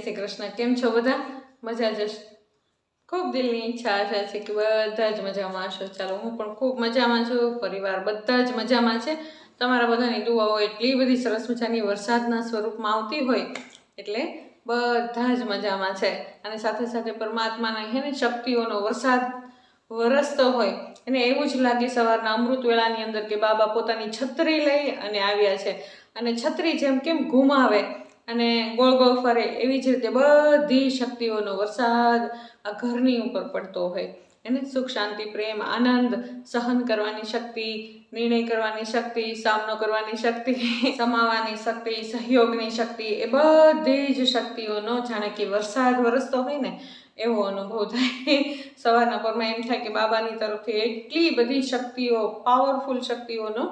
કૃષ્ણ, કેમ છો બધા? મજા જશ ખૂબ દિલની ઈચ્છા આશા છે કે બધા જ મજામાં હશો. ચાલો, હું પણ ખૂબ મજામાં છું. પરિવાર બધા જ મજામાં છે. તમારા બધાની દુવાઓ એટલી બધી સરસ મજાની વરસાદના સ્વરૂપમાં આવતી હોય એટલે બધા જ મજામાં છે. અને સાથે સાથે પરમાત્માના હે ને શક્તિઓનો વરસાદ વરસતો હોય. અને એવું જ લાગે સવારના અમૃત વેળાની અંદર કે બાબા પોતાની છત્રી લઈ અને આવ્યા છે. અને છત્રી જેમ કેમ ઘુમાવે અને ગોળ ગોળ ફરે એવી જ રીતે બધી શક્તિઓનો વરસાદ આ ઘરની ઉપર પડતો હોય. એને સુખ, શાંતિ, પ્રેમ, આનંદ સહન કરવાની શક્તિ, નિર્ણય કરવાની શક્તિ, સામનો કરવાની શક્તિ, સમાવાની શક્તિ, સહયોગની શક્તિ એ બધી જ શક્તિઓનો જાણે કે વરસાદ વરસતો હોય ને એવો અનુભવ થાય. સવારના પરમાં એમ થાય કે બાબાની તરફથી એટલી બધી શક્તિઓ પાવરફુલ શક્તિઓનો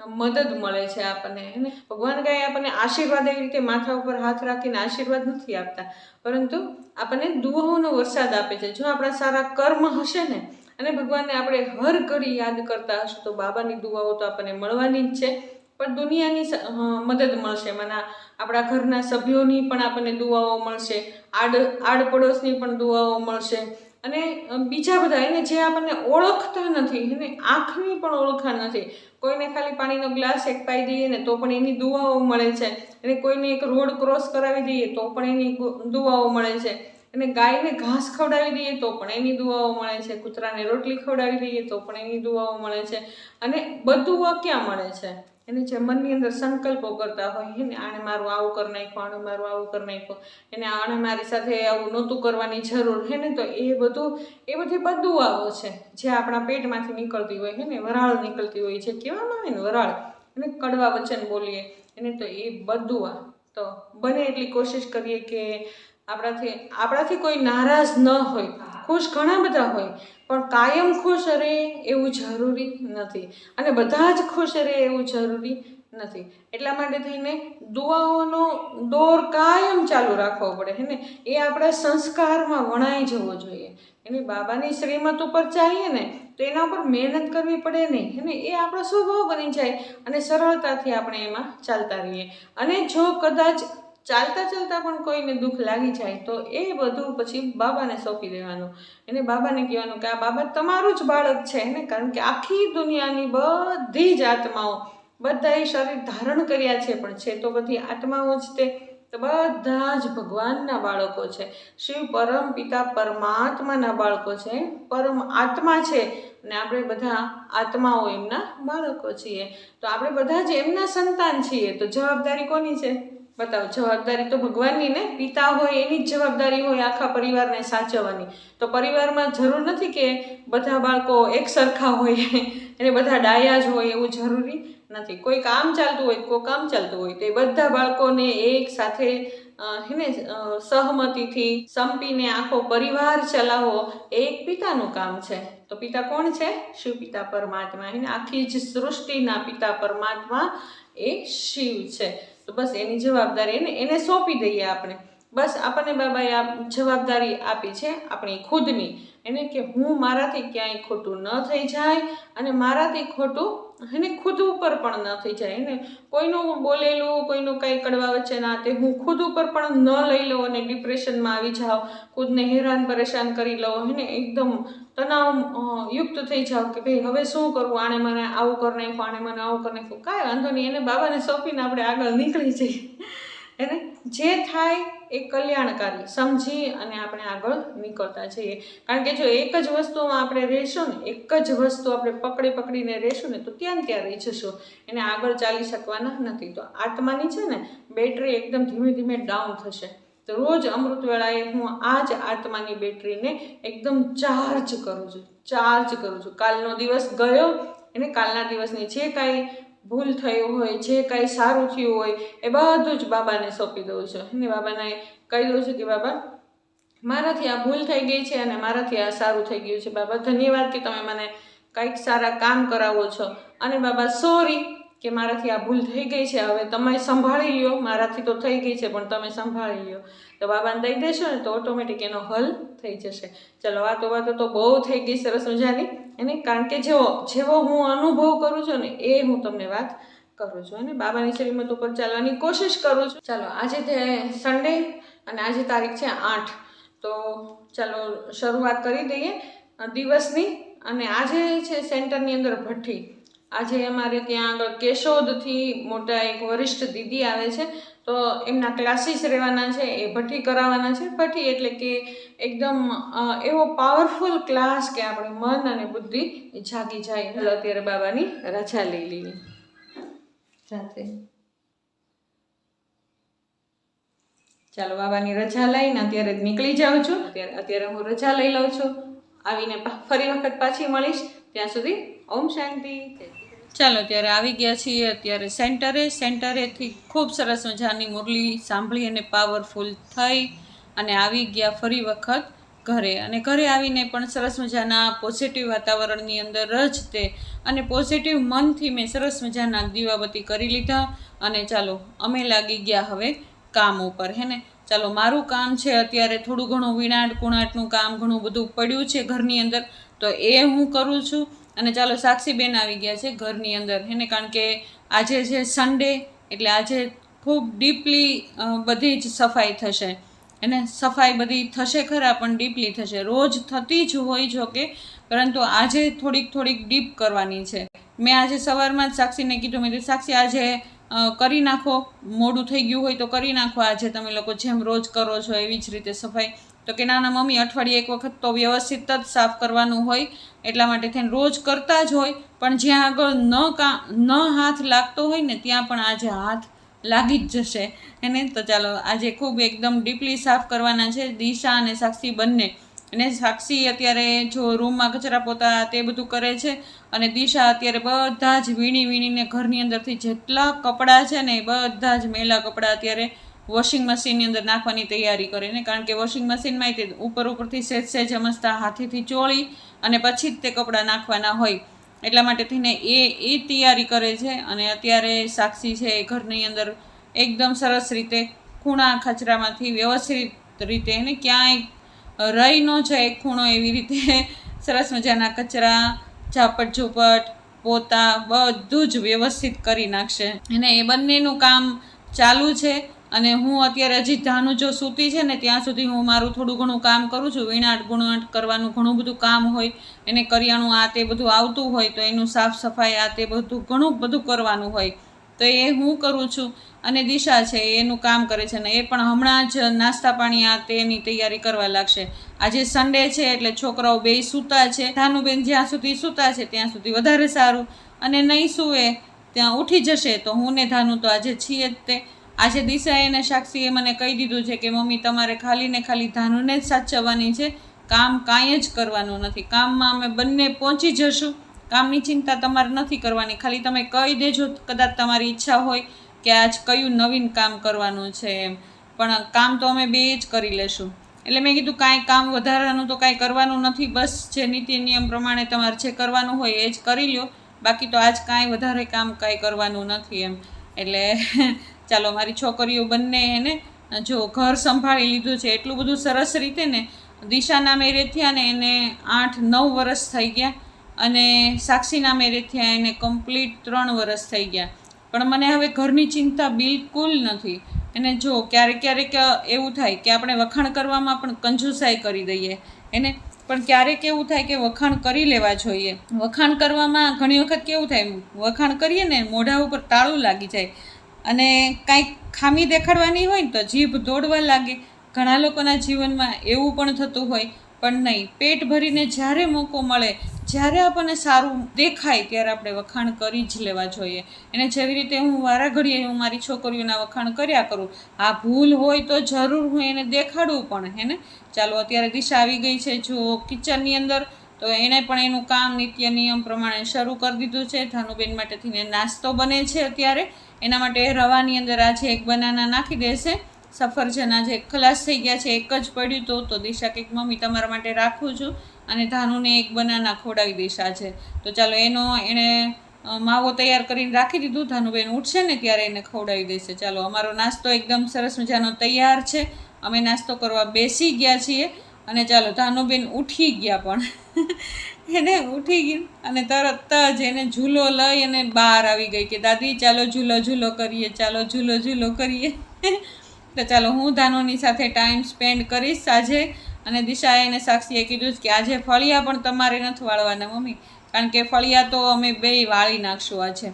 મદદ મળે છે આપણને ભગવાન કાંઈ આપણને આશીર્વાદ એવી રીતે માથા ઉપર હાથ રાખીને આશીર્વાદ નથી આપતા. પરંતુ આપણને દુઆઓનો વરસાદ આપે છે. જો આપણા સારા કર્મ હશે ને, અને ભગવાનને આપણે હર ઘડી યાદ કરતા હશું, તો બાબાની દુઆઓ તો આપણને મળવાની જ છે. પણ દુનિયાની મદદ મળશે. મને આપણા ઘરના સભ્યોની પણ આપણને દુઆઓ મળશે. આડ, આડપડોશની પણ દુઆઓ મળશે. અને બીજા બધા એને જે આપણને ઓળખતા નથી, એને આંખની પણ ઓળખાણ નથી. કોઈને ખાલી પાણીનો ગ્લાસ એક પાઈ દઈએ ને તો પણ એની દુવાઓ મળે છે. અને કોઈને એક રોડ ક્રોસ કરાવી દઈએ તો પણ એની દુવાઓ મળે છે. અને ગાયને ઘાસ ખવડાવી દઈએ તો પણ એની દુઆઓ મળે છે. કૂતરાને રોટલી ખવડાવી દઈએ તો પણ એની દુઆઓ મળે છે. અને બધું ક્યાં મળે છે? એને જે મનની અંદર સંકલ્પો કરતા હોય ને, આણે મારું આવું કરી નાખ્યું, આણે મારું આવું કરી નાખ્યું, એને આણે મારી સાથે આવું નહોતું કરવાની જરૂર, હે ને, તો એ બધું, એ બધી બદુઆઓ છે, જે આપણા પેટમાંથી નીકળતી હોય, હે ને, વરાળ નીકળતી હોય છે કહેવામાં આવે ને વરાળ, એને કડવા વચન બોલીએ, એને તો એ બદુઆ. તો બને એટલી કોશિશ કરીએ કે આપણાથી આપણાથી કોઈ નારાજ ન હોય. ખુશ ઘણા બધા હોય, પણ કાયમ ખુશ રહે એવું જરૂરી નથી અને બધા જ ખુશ રહે એવું જરૂરી નથી. એટલા માટે થઈને દુઆઓનો દોર કાયમ ચાલુ રાખવો પડે, હે ને? એ આપણા સંસ્કારમાં વણાઈ જવો જોઈએ. એની બાબાની શ્રીમત ઉપર ચાલીએ ને, તો એના ઉપર મહેનત કરવી પડે નહીં, હે ને? એ આપણો સ્વભાવ બની જાય અને સરળતાથી આપણે એમાં ચાલતા રહીએ. અને જો કદાચ ચાલતા ચાલતા પણ કોઈને દુઃખ લાગી જાય તો એ બધું પછી બાબાને સોંપી દેવાનું. એને બાબાને કહેવાનું કે આ બાબા તમારું જ બાળક છે ને? કારણ કે આખી દુનિયાની બધી જ આત્માઓ બધાએ શરીર ધારણ કર્યા છે, પણ છે તો બધી આત્માઓ જ તે. તો બધા જ ભગવાનના બાળકો છે. શિવ પરમ પિતા પરમાત્માના બાળકો છે પરમ આત્મા છે. અને આપણે બધા આત્માઓ એમના બાળકો છીએ. તો આપણે બધા જ એમના સંતાન છીએ. તો જવાબદારી કોની છે? બતાવો, જવાબદારી તો ભગવાનની ને? પિતા હોય એની જ જવાબદારી હોય આખા પરિવારને સાચવવાની. તો પરિવારમાં જરૂર નથી કે બધા બાળકો એક સરખા હોય અને બધા ડાયા જ હોય એવું જરૂરી નથી. કોઈ કામ ચાલતું હોય, કોઈ કામ ચાલતું હોય, તો એ બધા બાળકોને એક સાથે હેને સહમતિથી સંપીને આખો પરિવાર ચલાવવો એ એક પિતાનું કામ છે. તો પિતા કોણ છે? શિવ પિતા પરમાત્મા. એને આખી જ સૃષ્ટિના પિતા પરમાત્મા એ શિવ છે. તો બસ એની જવાબદારી એને એને સોંપી દઈએ આપણે. બસ આપણને બાબાએ આ જવાબદારી આપી છે આપણી ખુદની. એને કે હું મારાથી ક્યાંય ખોટું ન થઈ જાય અને મારાથી ખોટું એને ખુદ ઉપર પણ ન થઈ જાય. એને કોઈનું બોલેલું, કોઈનું કંઈ કડવા વચ્ચે ના તે હું ખુદ ઉપર પણ ન લઈ લઉં અને ડિપ્રેશનમાં આવી જાઉં. ખુદને હેરાન પરેશાન કરી લઉં. એને એકદમ તણાવ યુક્ત થઈ જાવ કે ભાઈ હવે શું કરવું? આણે મને આવું કરી નાખ્યું આણે મને આવું કરી નાખ્યું. કાંઈ વાંધો નહીં. એને બાબાને સોંપીને આપણે આગળ નીકળી જઈએ. એને જે થાય એ કલ્યાણકારી સમજી અને આપણે આગળ નીકળતા જઈએ. કારણ કે જો એક જ વસ્તુમાં આપણે રહેશું ને, એક જ વસ્તુ આપણે પકડી પકડીને રહેશું ને, તો ત્યાં ત્યાં રહી જશું. એને આગળ ચાલી શકવાના નથી. તો આત્માની છે ને, બેટરી એકદમ ધીમે ધીમે ડાઉન થશે. તો રોજ અમૃત વેળાએ હું આ જ આત્માની બેટરીને એકદમ ચાર્જ કરું છું. ચાર્જ કરું છું. કાલનો દિવસ ગયો, એને કાલના દિવસની જે કાંઈ ભૂલ થયું હોય, જે કાંઈ સારું થયું હોય, એ બધું જ બાબાને સોંપી દઉં છું. અને બાબાને કહી દઉં છું કે બાબા, મારાથી આ ભૂલ થઈ ગઈ છે અને મારાથી આ સારું થઈ ગયું છે. બાબા, ધન્યવાદ કે તમે મને કંઈક સારા કામ કરાવો છો. અને બાબા સોરી કે મારાથી આ ભૂલ થઈ ગઈ છે. હવે તમે સંભાળી લ્યો. મારાથી તો થઈ ગઈ છે, પણ તમે સંભાળી લ્યો. તો બાબાને દઈ દેશો ને તો ઓટોમેટિક એનો હલ થઈ જશે. ચલો, વાતો વાતો તો બહુ થઈ ગઈ સરસ મજાની. એને કારણ કે જેવો જેવો હું અનુભવ કરું છું ને એ હું તમને વાત કરું છું. અને બાબાની શ્રીમત ઉપર ચાલવાની કોશિશ કરું છું. ચાલો, આજે સન્ડે અને આજે તારીખ છે આઠ. તો ચાલો, શરૂઆત કરી દઈએ. દિવસની અને આજે છે સેન્ટરની અંદર ભઠ્ઠી. આજે અમારે ત્યાં આગળ કેશોદથી મોટા એક વરિષ્ઠ દીદી આવે છે, તો એમના ક્લાસીસ રહેવાના છે, એ ભઠ્ઠી કરાવવાના છે. ભઠ્ઠી એટલે કે એકદમ એવો પાવરફુલ ક્લાસ કે આપણે મન અને બુદ્ધિ જાગી જાય. એટલે અત્યારે બાબાની રજા લઈ લઈએ. જાતે. ચાલો, બાબાની રજા લઈને અત્યારે નીકળી જાઉં છું. અત્યારે અત્યારે હું રજા લઈ લઉં છું. આવીને ફરી વખત પાછી મળીશ. ત્યાં સુધી ઓમ શાંતિ. ચાલો, ત્યારે આવી ગયા છીએ. અત્યારે સેન્ટરે, સેન્ટરેથી ખૂબ સરસ મજાની મુરલી સાંભળી અને પાવરફુલ થઈ અને આવી ગયા ફરી વખત ઘરે. અને ઘરે આવીને પણ સરસ મજાના પોઝિટિવ વાતાવરણની અંદર જ તે અને પોઝિટિવ મનથી મેં સરસ મજાના દીવાબત્તી કરી લીધા અને ચાલો, અમે લાગી ગયા હવે કામ ઉપર, હે ને? ચાલો, મારું કામ છે અત્યારે થોડું ઘણું વિણાટ કુણાટનું કામ ઘણું બધું પડ્યું છે ઘરની અંદર. તો એ હું કરું છું. અને ચાલો સાક્ષીબેન આવી ગયા છે ઘરની અંદર. એને કારણ કે આજે છે સન્ડે એટલે આજે ખૂબ ડીપલી બધી જ સફાઈ થશે. એને સફાઈ બધી થશે ખરા, પણ ડીપલી થશે. રોજ થતી જ હોય જો કે, પરંતુ આજે થોડીક થોડીક ડીપ કરવાની છે. મેં આજે સવારમાં જ સાક્ષીને કીધું, મેં સાક્ષી, આજે કરી નાખો. મોડું થઈ ગયું હોય તો કરી નાખો. આજે તમે લોકો જેમ રોજ કરો છો, એવી જ રીતે સફાઈ તો કે ના ના મમ્મી અઠવાડિયે એક વખત તો વ્યવસ્થિત જ સાફ કરવાનું હોય, એટલા માટે થઈને રોજ કરતા જ હોય, પણ જ્યાં આગળ ન કા, ન હાથ લાગતો હોય ને ત્યાં પણ આજે હાથ લાગી જ જશે. એને તો ચાલો, આજે ખૂબ એકદમ ડીપલી સાફ કરવાના છે દિશા અને સાક્ષી બંને. અને સાક્ષી અત્યારે જો રૂમમાં કચરા પોતા તે બધું કરે છે અને દિશા અત્યારે બધા જ વીણી વીણીને ઘરની અંદરથી જેટલા કપડાં છે ને એ બધા જ મેલા કપડાં અત્યારે વોશિંગ મશીનની અંદર નાખવાની તૈયારી કરે ને કારણ કે વોશિંગ મશીનમાં તે ઉપર ઉપરથી સહેજ સહેજ અમસ્તા હાથેથી ચોળી અને પછી જ તે કપડાં નાખવાના હોય. એટલા માટે થઈને એ એ તૈયારી કરે છે અને અત્યારે સાક્ષી છે એ ઘરની અંદર એકદમ સરસ રીતે ખૂણા ખચરામાંથી વ્યવસ્થિત રીતે એને ક્યાંય રહી ન જાય એક ખૂણો એવી રીતે. સરસ મજાના કચરા, ઝાપટ ઝૂપટ, પોતા બધું જ વ્યવસ્થિત કરી નાખશે. અને એ બંનેનું કામ ચાલુ છે. અને હું અત્યારે હજી ધાનું જો સૂતી છે ને, ત્યાં સુધી હું મારું થોડું ઘણું કામ કરું છું. વીણાટ ગુણાટ કરવાનું ઘણું બધું કામ હોય, એને કરિયાણું આ તે બધું આવતું હોય, તો એનું સાફ સફાઈ આ તે બધું ઘણું બધું કરવાનું હોય. તો એ હું કરું છું અને દિશા છે એનું કામ કરે છે ને, એ પણ હમણાં જ નાસ્તા પાણી આ તેની તૈયારી કરવા લાગશે. આજે સન્ડે છે એટલે છોકરાઓ બે સૂતા છે. ધાનુબેન જ્યાં સુધી સૂતા છે ત્યાં સુધી વધારે સારું. અને નહીં સૂવે ત્યાં ઉઠી જશે તો હું ને ધાનું તો આજે છીએ જ તે. આજે દિશાએ અને સાક્ષીએ મને કહી દીધું છે કે, મમ્મી, તમારે ખાલી ને ખાલી ધાનુને જ સાચવવાની છે. કામ કાંઈ જ કરવાનું નથી. કામમાં અમે બંને પહોંચી જશું. કામની ચિંતા તમારે નથી કરવાની. ખાલી તમે કહી દેજો કદાચ તમારી ઈચ્છા હોય કે આજ કયું નવીન કામ કરવાનું છે એમ. પણ કામ તો અમે બે જ કરી લેશું. એટલે મેં કીધું, કાંઈ કામ વધારાનું તો કાંઈ કરવાનું નથી. બસ જે નીતિ નિયમ પ્રમાણે તમારે જે કરવાનું હોય એ જ કરી લ્યો. બાકી તો આજ કાંઈ વધારે કામ કાંઈ કરવાનું નથી એમ. એટલે ચાલો મારી છોકરીઓ બંને એને, જો ઘર સંભાળી લીધું છે, એટલું બધું સરસ રીતે ને દિશાના મેરેજ થયા ને એને આઠ નવ વર્ષ થઈ ગયા અને સાક્ષીના મેરેજ થયા એને કમ્પ્લીટ ત્રણ વર્ષ થઈ ગયા. પણ મને હવે ઘરની ચિંતા બિલકુલ નથી. એને જો ક્યારેક ક્યારેક એવું થાય કે આપણે વખાણ કરવામાં પણ કંજુસાઈ કરી દઈએ. એને પણ ક્યારેક એવું થાય કે વખાણ કરી લેવા જોઈએ. વખાણ કરવામાં ઘણી વખત કેવું થાય, વખાણ કરીએ ને મોઢા ઉપર તાળું લાગી જાય. અને કાંઈક ખામી દેખાડવાની હોય ને તો જીભ દોડવા લાગે. ઘણા લોકોના જીવનમાં એવું પણ થતું હોય, પણ નહીં. પેટ ભરીને જ્યારે મોકો મળે, જ્યારે આપણને સારું દેખાય ત્યારે આપણે વખાણ કરી જ લેવા જોઈએ. એને જેવી રીતે હું વારા ઘડીએ હું મારી છોકરીઓના વખાણ કર્યા કરું, આ ભૂલ હોય તો જરૂર હું એને દેખાડવું પણ, હે ને? ચાલો, અત્યારે દિશા આવી ગઈ છે. જો કિચનની અંદર તો એણે પણ એનું કામ, નિત્ય નિયમ પ્રમાણે શરૂ કરી દીધું છે. ધાનુબેન માટે થઈને નાસ્તો બને છે અત્યારે. એના માટે રવાની અંદર આજે એક બનાના નાખી દેશે. સફરજન આજે ખલાસ થઈ ગયા છે. એક જ પડ્યું તો તો દિશા કંઈક મમ્મી તમારા માટે રાખું છું. અને ધાનુને એક બનાના ખોડાવી દઈશ આજે. તો ચાલો એનો એણે માવો તૈયાર કરીને રાખી દીધું. ધાનુબેન ઉઠશે ને ત્યારે એને ખવડાવી દેશે. ચાલો અમારો નાસ્તો એકદમ સરસ મજાનો તૈયાર છે. અમે નાસ્તો કરવા બેસી ગયા છીએ. અને ચાલો ધાનુબેન ઉઠી ગયા પણ. એને ઉઠી ગઈ અને તરત જ એને ઝૂલો લઈ અને બહાર આવી ગઈ કે, દાદી, ચાલો ઝૂલો ઝૂલો કરીએ, ચાલો ઝૂલો ઝૂલો કરીએ. તો ચાલો, હું ધાનોની સાથે ટાઈમ સ્પેન્ડ કરીશ સાંજે અને દિશાએ અને સાક્ષીએ કીધું કે, આજે ફળિયા પણ તમારે નથી વાળવાના, મમ્મી. કારણ કે ફળિયા તો અમે બે વાળી નાખશું આજે.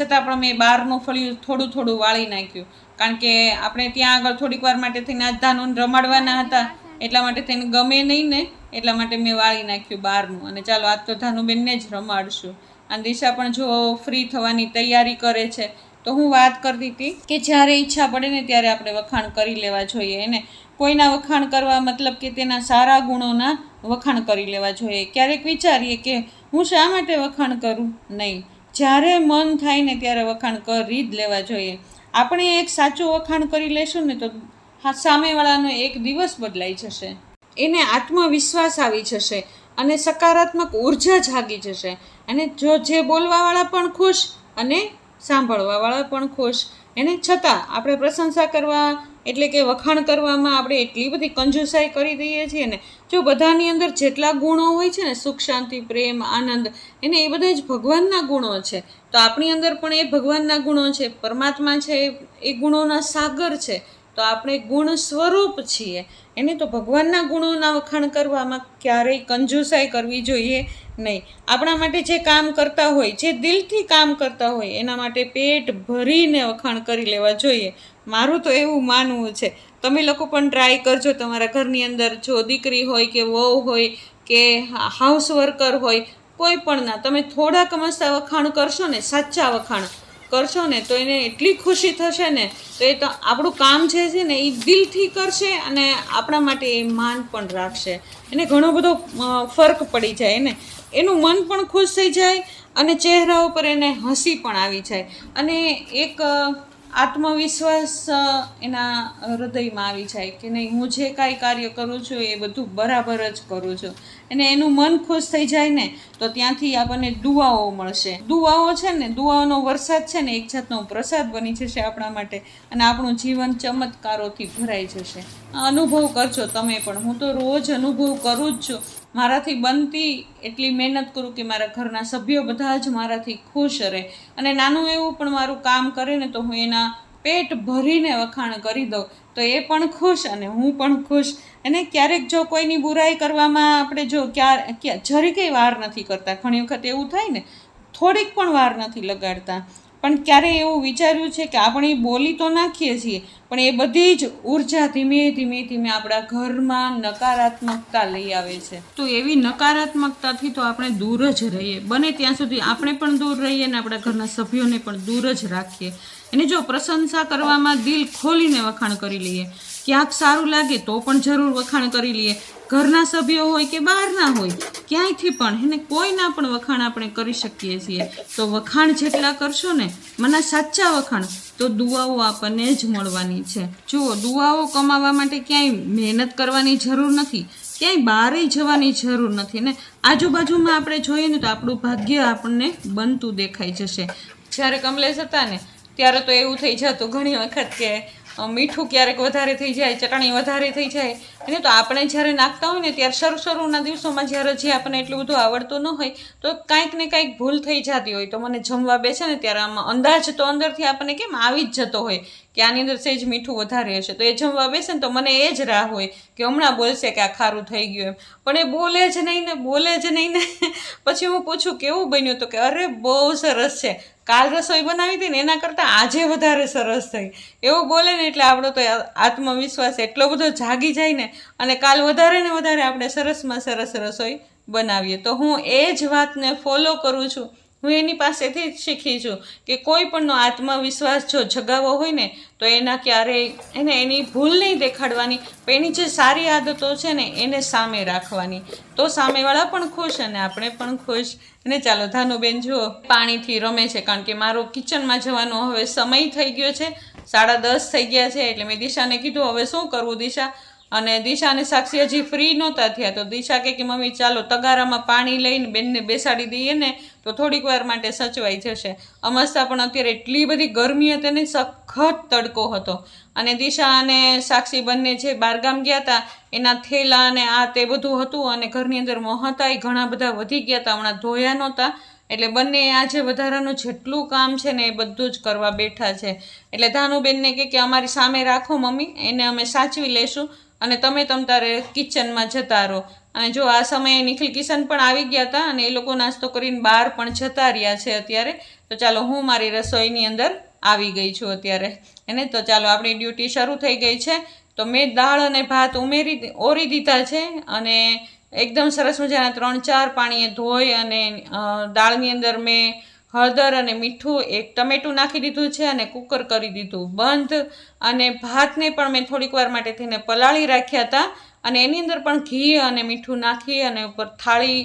છતાં પણ મેં બહારનું ફળિયું થોડું થોડું વાળી નાખ્યું. કારણ કે આપણે ત્યાં આગળ થોડીક વાર માટે થઈને આજ ધાનોને રમાડવાના હતા. એટલા માટે થઈને ગમે નહીં ને એટલા માટે મેં વાળી નાખ્યું બહારનું અને ચાલો, આજ તો ધાનુબેનને જ રમાડશું. અને દિશા પણ જો ફ્રી થવાની તૈયારી કરે છે, તો હું વાત કરતી હતી કે જ્યારે ઈચ્છા પડે ને ત્યારે આપણે વખાણ કરી લેવા જોઈએ. એને કોઈના વખાણ કરવા મતલબ કે તેના સારા ગુણોના વખાણ કરી લેવા જોઈએ. ક્યારેક વિચારીએ કે હું શા માટે વખાણ કરું? નહીં. જ્યારે મન થાય ને ત્યારે વખાણ કરી જ લેવા જોઈએ. આપણે એક સાચું વખાણ કરી લેશું ને તો સામેવાળાનો એક દિવસ બદલાઈ જશે. એને આત્મવિશ્વાસ આવી જશે અને સકારાત્મક ઊર્જા જાગી જશે. અને જો જે બોલવાવાળા પણ ખુશ અને સાંભળવાવાળા પણ ખુશ, એને છતાં આપણે પ્રશંસા કરવા એટલે કે વખાણ કરવામાં આપણે એટલી બધી કંજુસાઈ કરી દઈએ છીએ ને, જો બધાની અંદર જેટલા ગુણો હોય છે ને, સુખ, શાંતિ, પ્રેમ, આનંદ, એને એ બધા જ ભગવાનના ગુણો છે. તો આપણી અંદર પણ એ ભગવાનના ગુણો છે, પરમાત્મા છે એ- ગુણોના સાગર છે. તો આપણે ગુણ સ્વરૂપ છીએ. એને તો ભગવાનના ગુણોના વખાણ કરવામાં ક્યારેય કંજુસાઈ કરવી જોઈએ નહીં. આપણા માટે જે કામ કરતા હોય, જે દિલથી કામ કરતા હોય, એના માટે પેટ ભરીને વખાણ કરી લેવા જોઈએ. મારું તો એવું માનવું છે. તમે લોકો પણ ટ્રાય કરજો. તમારા ઘરની અંદર જો દીકરી હોય કે વહુ હોય કે હાઉસ વર્કર હોય, કોઈ પણ ના. તમે થોડાક કમસ્તા વખાણ કરશો ને સાચા વખાણ. કરશો ને, તો એને એટલી ખુશી થશે ને, તો એ તો આપણું કામ છે ને, એ દિલથી કરશે અને આપણા માટે એ માન પણ રાખશે. એને ઘણો બધો ફરક પડી જાય એને એનું મન પણ ખુશ થઈ જાય અને ચહેરા ઉપર એને હસી પણ આવી જાય. અને એક આત્મવિશ્વાસ એના હૃદયમાં આવી જાય કે નહીં, હું જે કાંઈ કાર્ય કરું છું એ બધું બરાબર જ કરું છું. અને એનું મન ખુશ થઈ જાય ને, તો ત્યાંથી આપણને દુવાઓ મળશે. દુવાઓ છે ને દુવાઓનો વરસાદ છે ને, એક જાતનો પ્રસાદ બની જશે આપણા માટે અને આપણું જીવન ચમત્કારોથી ભરાઈ જશે. અનુભવ કરજો તમે પણ. હું તો રોજ અનુભવ કરું જ છું. મારાથી બનતી એટલી મહેનત કરું કે મારા ઘરના સભ્યો બધા જ મારાથી ખુશ રહે. અને નાનું એવું પણ મારું કામ કરે ને તો હું એના પેટ ભરીને વખાણ કરી દઉં, તો એ પણ ખુશ અને હું પણ ખુશ. અને ક્યારેક જો કોઈની બુરાઈ કરવામાં આપણે જો ક્યારે, ક્યાં, જરી કંઈ વાર નથી કરતા. ઘણી વખત એવું થાય ને, થોડીક પણ વાર નથી લગાડતા. પણ ક્યારેય એવું વિચાર્યું છે કે આપણે બોલી તો નાખીએ છીએ પણ એ બધી જ ઊર્જા ધીમે ધીમે ધીમે આપણા ઘરમાં નકારાત્મકતા લઈ આવે છે. તો એવી નકારાત્મકતાથી તો આપણે દૂર જ રહીએ. બને ત્યાં સુધી આપણે પણ દૂર રહીએ અને આપણા ઘરના સભ્યોને પણ દૂર જ રાખીએ. અને જો પ્રશંસા કરવામાં દિલ ખોલીને વખાણ કરી લઈએ, ક્યાંક સારું લાગે તો પણ જરૂર વખાણ કરી લઈએ. ઘરના સભ્યો હોય કે બહારના હોય, ક્યાંયથી પણ એને કોઈના પણ વખાણ આપણે કરી શકીએ છીએ. તો વખાણ જેટલા કરશો ને, મને સાચા વખાણ તો દુઆઓ આપણને જ મળવાની છે. જુઓ દુઆઓ કમાવા માટે ક્યાંય મહેનત કરવાની જરૂર નથી, ક્યાંય બહારે જવાની જરૂર નથી ને આજુબાજુમાં આપણે જોઈએ ને તો આપણું ભાગ્ય આપણને બનતું દેખાઈ જશે. જ્યારે કમલેશ હતા ને, ત્યારે તો એવું થઈ જતું ઘણી વખત કે મીઠું ક્યારેક વધારે થઈ જાય, ચટણી વધારે થઈ જાય. અને તો આપણે જ્યારે નાખતા હોય ને ત્યારે શરૂ શરૂના દિવસોમાં જ્યારે જે આપણને એટલું બધું આવડતું ન હોય, તો કાંઈક ને કાંઈક ભૂલ થઈ જતી હોય. તો મને જમવા બેસે ને ત્યારે આમાં અંદાજ તો અંદરથી આપણને કેમ આવી જ જતો હોય કે આની અંદર સહેજ મીઠું વધારે હશે. તો એ જમવા બેસે ને તો મને એ જ રાહ હોય કે હમણાં બોલશે કે આ ખારું થઈ ગયું એમ. પણ એ બોલે જ નહીં ને, બોલે જ નહીં ને. પછી હું પૂછું કેવું બન્યું તો કે અરે બહુ સરસ છે. કાલ રસોઈ બનાવી હતી ને એના કરતાં આજે વધારે સરસ થઈ. એવું બોલે ને એટલે આપણો તો આત્મવિશ્વાસ એટલો બધો જાગી જાય ને અને કાલ વધારે ને વધારે આપણે સરસમાં સરસ રસોઈ બનાવીએ. તો હું એ જ વાતને ફોલો કરું છું. હું એની પાસેથી જ શીખી છું કે કોઈ પણનો આત્મવિશ્વાસ જો જગાવવો હોય ને, તો એના ક્યારેય એને એની ભૂલ નહીં દેખાડવાની. પણ એની જે સારી આદતો છે ને, એને સામે રાખવાની. તો સામેવાળા પણ ખુશ અને આપણે પણ ખુશ. અને ચાલો, ધાનુબેન, જુઓ. પાણીથી રમે છે, કારણ કે મારો કિચનમાં જવાનો હવે સમય થઈ ગયો છે. સાડા દસ થઈ ગયા છે, એટલે મેં દિશાને કીધું, હવે શું કરવું દિશા? અને દિશા અને સાક્ષી હજી ફ્રી નહોતા થયા. તો દિશા કહે કે, મમ્મી, ચાલો, તગારામાં પાણી લઈને બેનને બેસાડી દઈએ ને, તો થોડીક વાર માટે સચવાઈ જશે. અમસ્તા પણ અત્યારે એટલી બધી ગરમી હતી ને, સખત તડકો હતો. અને દિશા અને સાક્ષી બંને જે બારગામ ગયા હતા, એના થેલા અને આ તે બધું હતું અને ઘરની અંદર મોહતાય ઘણા બધા વધી ગયા હતા, હમણાં ધોયા નહોતા. એટલે બંને આજે વધારાનું જેટલું કામ છે ને, એ બધું જ કરવા બેઠા છે. એટલે ધાનુબેનને કે, અમારી સામે રાખો, મમ્મી, એને અમે સાચવી લેશું. અને તમે તમ તારે કિચનમાં જતા રહો. અને જો આ સમયે નિખિલ કિશન પણ આવી ગયા હતા અને એ લોકો નાસ્તો કરીને બહાર પણ જતા રહ્યા છે અત્યારે, તો ચાલો હું મારી રસોઈની અંદર આવી ગઈ છું અત્યારે. એને તો ચાલો આપણી ડ્યુટી શરૂ થઈ ગઈ છે, તો મેં દાળ અને ભાત ઉમેરી ઓરી દીધા છે અને એકદમ સરસ મજાના ત્રણ ચાર પાણીએ ધોઈ અને દાળની અંદર મેં હળદર અને મીઠું એક ટમેટું નાખી દીધું છે અને કુકર કરી દીધું બંધ. અને ભાતને પણ મેં થોડીક વાર માટે થઈને પલાળી રાખ્યા હતા. અને એની અંદર પણ ઘી અને મીઠું નાખી અને ઉપર થાળી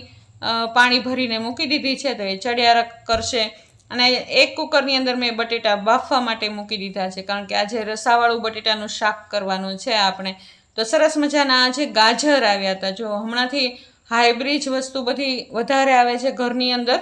પાણી ભરીને મૂકી દીધી છે તો એ ચડિયારા કરશે. અને એક કુકરની અંદર મેં બટેટા બાફવા માટે મૂકી દીધા છે કારણ કે આજે રસાવાળું બટેટાનું શાક કરવાનું છે આપણે. તો સરસ મજાના આજે ગાજર આવ્યા હતા. જો હમણાંથી હાઇબ્રિજ વસ્તુ બધી વધારે આવે છે ઘરની અંદર.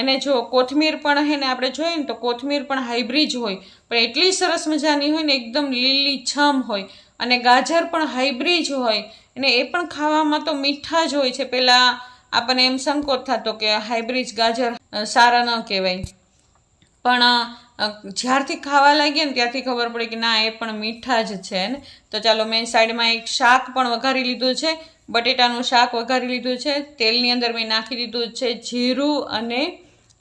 અને જો કોથમીર પણ હે ને આપણે જોઈએ ને તો કોથમીર પણ હાઇબ્રિજ હોય, પણ એટલી સરસ મજાની હોય ને એકદમ લીલી છમ હોય અને ગાજર પણ હાઇબ્રિજ હોય અને એ પણ ખાવામાં તો મીઠા જ હોય છે. પહેલાં આપણને એમ સંકોચ થતો કે હાઇબ્રિજ ગાજર સારા ન કહેવાય. પણ જ્યારથી ખાવા લાગીએ ને ત્યારથી ખબર પડી કે ના, એ પણ મીઠા જ છે ને. તો ચાલો મેં સાઈડમાં એક શાક પણ વઘારી લીધું છે. બટેટાનું શાક વઘારી લીધું છે. તેલની અંદર મેં નાખી દીધું છે જીરું અને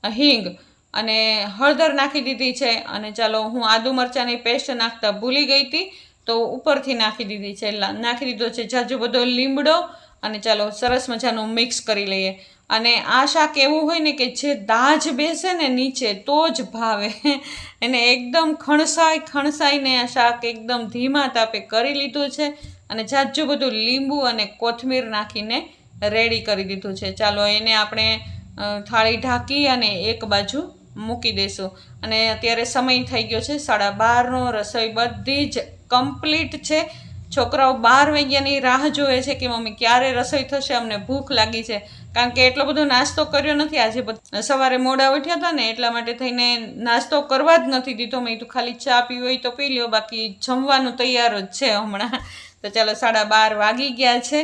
હિંગ અને હળદર નાખી દીધી છે અને ચાલો હું આદુ મરચાંની પેસ્ટ નાખતા ભૂલી ગઈ હતી, તો ઉપરથી નાખી દીધી છે. નાખી દીધો છે જાજુ બધો લીમડો અને ચાલો સરસ મજાનું મિક્સ કરી લઈએ. અને આ શાક એવું હોય ને કે જે દાજ બેસે ને નીચે તો જ ભાવે. એને એકદમ ખણસાઈ, ખણસાઈને આ શાક એકદમ ધીમા તાપે કરી લીધું છે અને જાજુ બધું લીંબુ અને કોથમીર નાખીને રેડી કરી દીધું છે. ચાલો એને આપણે થાળી ઢાંકી અને એક બાજુ મૂકી દઈશું અને અત્યારે સમય થઈ ગયો છે સાડા બારનો, રસોઈ બધી જ કમ્પ્લીટ છે. છોકરાઓ બાર વાગ્યાની રાહ જોવે છે કે મમ્મી ક્યારે રસોઈ થશે, અમને ભૂખ લાગી છે. કારણ કે એટલો બધો નાસ્તો કર્યો નથી, આજે સવારે મોડા ઉઠ્યા હતા ને એટલા માટે થઈને નાસ્તો કરવા જ નથી દીધો. મેં તું ખાલી ચા પીવી હોય તો પી લ્યો, બાકી જમવાનું તૈયાર જ છે હમણાં. તો ચાલો સાડા બાર વાગી ગયા છે.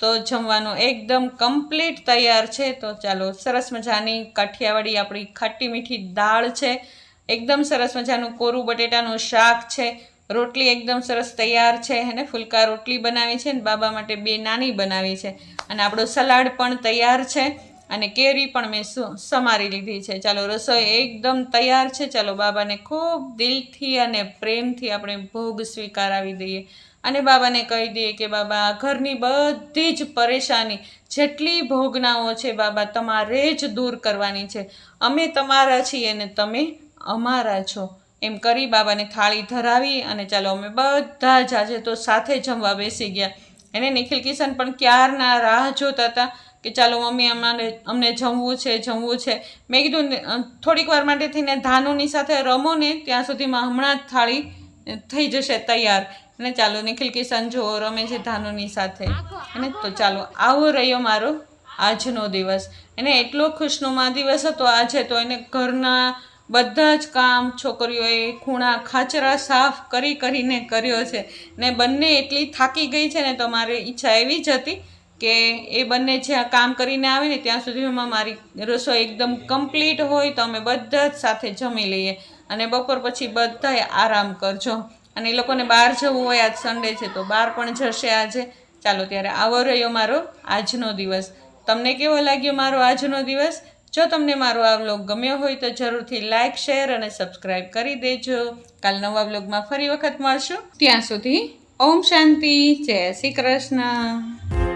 તો જમવાનું એકદમ કમ્પ્લીટ તૈયાર છે. તો ચાલો, સરસ મજાની કાઠિયાવાડી આપણી ખાટી મીઠી દાળ છે. એકદમ સરસ મજાનું કોરું બટેટાનું શાક છે. રોટલી એકદમ સરસ તૈયાર છે. અને ફુલકા રોટલી બનાવી છે અને બાબા માટે બે નાની બનાવી છે. અને આપણો સલાડ પણ તૈયાર છે અને કેરી પણ મેં સમારી લીધી છે. ચાલો, રસોઈ એકદમ તૈયાર છે. ચાલો, બાબાને ખૂબ દિલથી અને પ્રેમથી આપણે ભોગ સ્વીકારાવી દઈએ. અને બાબાને કહી દઈએ કે બાબા ઘરની બધી જ પરેશાની, જેટલી ભોગનાઓ છે બાબા, તમારે જ દૂર કરવાની છે. અમે તમારા છીએ અને તમે અમારા છો. એમ કરી બાબાને થાળી ધરાવી અને ચાલો અમે બધા જ આજે તો સાથે જમવા બેસી ગયા. એને નિખિલ કિશન પણ ક્યારના રાહ જોતા હતા કે ચાલો મમ્મી અમારે અમને જમવું છે જમવું છે. મેં કીધું થોડીક વાર માટે થઈને ધાનુની સાથે રમો ને, ત્યાં સુધીમાં હમણાં જ થાળી થઈ જશે તૈયાર. અને ચાલો નિખિલ કિશન જો રમે છે ધાનુની સાથે. અને તો ચાલો, આવો રહ્યો મારો આજનો દિવસ. એને એટલો ખુશનુમા દિવસ હતો આજે તો એને ઘરના બધા જ કામ છોકરીઓએ ખૂણા ખાચરા સાફ કરી કરીને કર્યો છે. ને બંને એટલી થાકી ગઈ છે ને તો મારી ઈચ્છા એવી જ હતી કે એ બંને જ્યાં કામ કરીને આવે ને ત્યાં સુધીમાં મારી રસોઈ એકદમ કમ્પ્લીટ હોય તો અમે બધા જ સાથે જમી લઈએ. અને બપોર પછી બધાએ આરામ કરજો. અને એ લોકોને બહાર જવું હોય આજ સન્ડે છે, તો બહાર પણ જશે આજે. ચાલો, ત્યારે આવો રહ્યો મારો આજનો દિવસ. તમને કેવો લાગ્યો મારો આજનો દિવસ? જો તમને મારો આ વ્લોગ ગમ્યો હોય તો જરૂરથી લાઇક શેર અને સબસ્ક્રાઈબ કરી દેજો. કાલ નવા વ્લોગમાં ફરી વખત મળશું. ત્યાં સુધી ઓમ શાંતિ, જય શ્રી કૃષ્ણ.